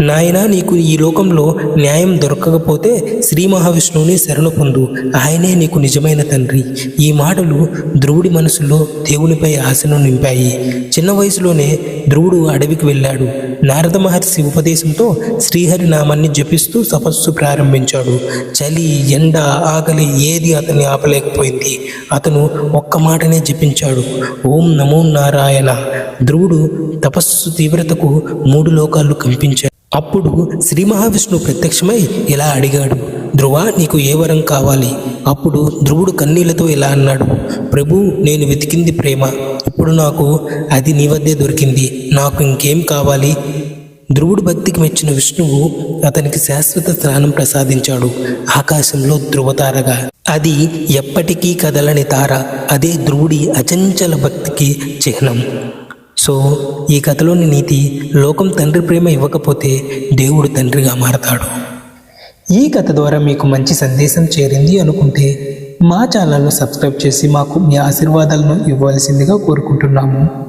నాయనా నీకు ఈ లోకంలో న్యాయం దొరకకపోతే శ్రీ మహావిష్ణువుని శరణు పొందు. ఆయనే నీకు నిజమైన తండ్రి. ఈ మాటలు ధ్రువుడి మనసులో దేవునిపై ఆశను నింపాయి. చిన్న వయసులోనే ధ్రువుడు అడవికి వెళ్ళాడు. నారద మహర్షి ఉపదేశంతో శ్రీహరి నామాన్ని జపిస్తూ తపస్సు ప్రారంభించాడు. చలి ఎండ ఆకలి ఏది అతన్ని ఆపలేకపోయింది. అతను ఒక్క మాటనే జపించాడు. ఓం నమో నారాయణ. ధ్రువుడు తపస్సు తీవ్రతకు మూడు లోకాలు కంపించాడు. అప్పుడు శ్రీ మహావిష్ణువు ప్రత్యక్షమై ఇలా అడిగాడు ధ్రువ నీకు ఏ వరం కావాలి? అప్పుడు ధ్రువుడు కన్నీళ్ళతో ఇలా అన్నాడు ప్రభు నేను వెతికింది ప్రేమ. ఇప్పుడు నాకు అది నీ వద్దే దొరికింది. నాకు ఇంకేం కావాలి? ధ్రువుడు భక్తికి మెచ్చిన విష్ణువు అతనికి శాశ్వత స్థానం ప్రసాదించాడు. ఆకాశంలో ధ్రువతారగా అది ఎప్పటికీ కదలని తార అదే ధ్రువుడి అచంచల భక్తికి చిహ్నం. సో ఈ కథలోని నీతి లోకం తండ్రి ప్రేమ ఇవ్వకపోతే దేవుడు తండ్రిగా మారతాడు. ఈ కథ ద్వారా మీకు మంచి సందేశం చేరింది అనుకుంటే మా ఛానల్ను సబ్స్క్రైబ్ చేసి మాకు మీ ఆశీర్వాదాలను ఇవ్వాల్సిందిగా కోరుకుంటున్నాము.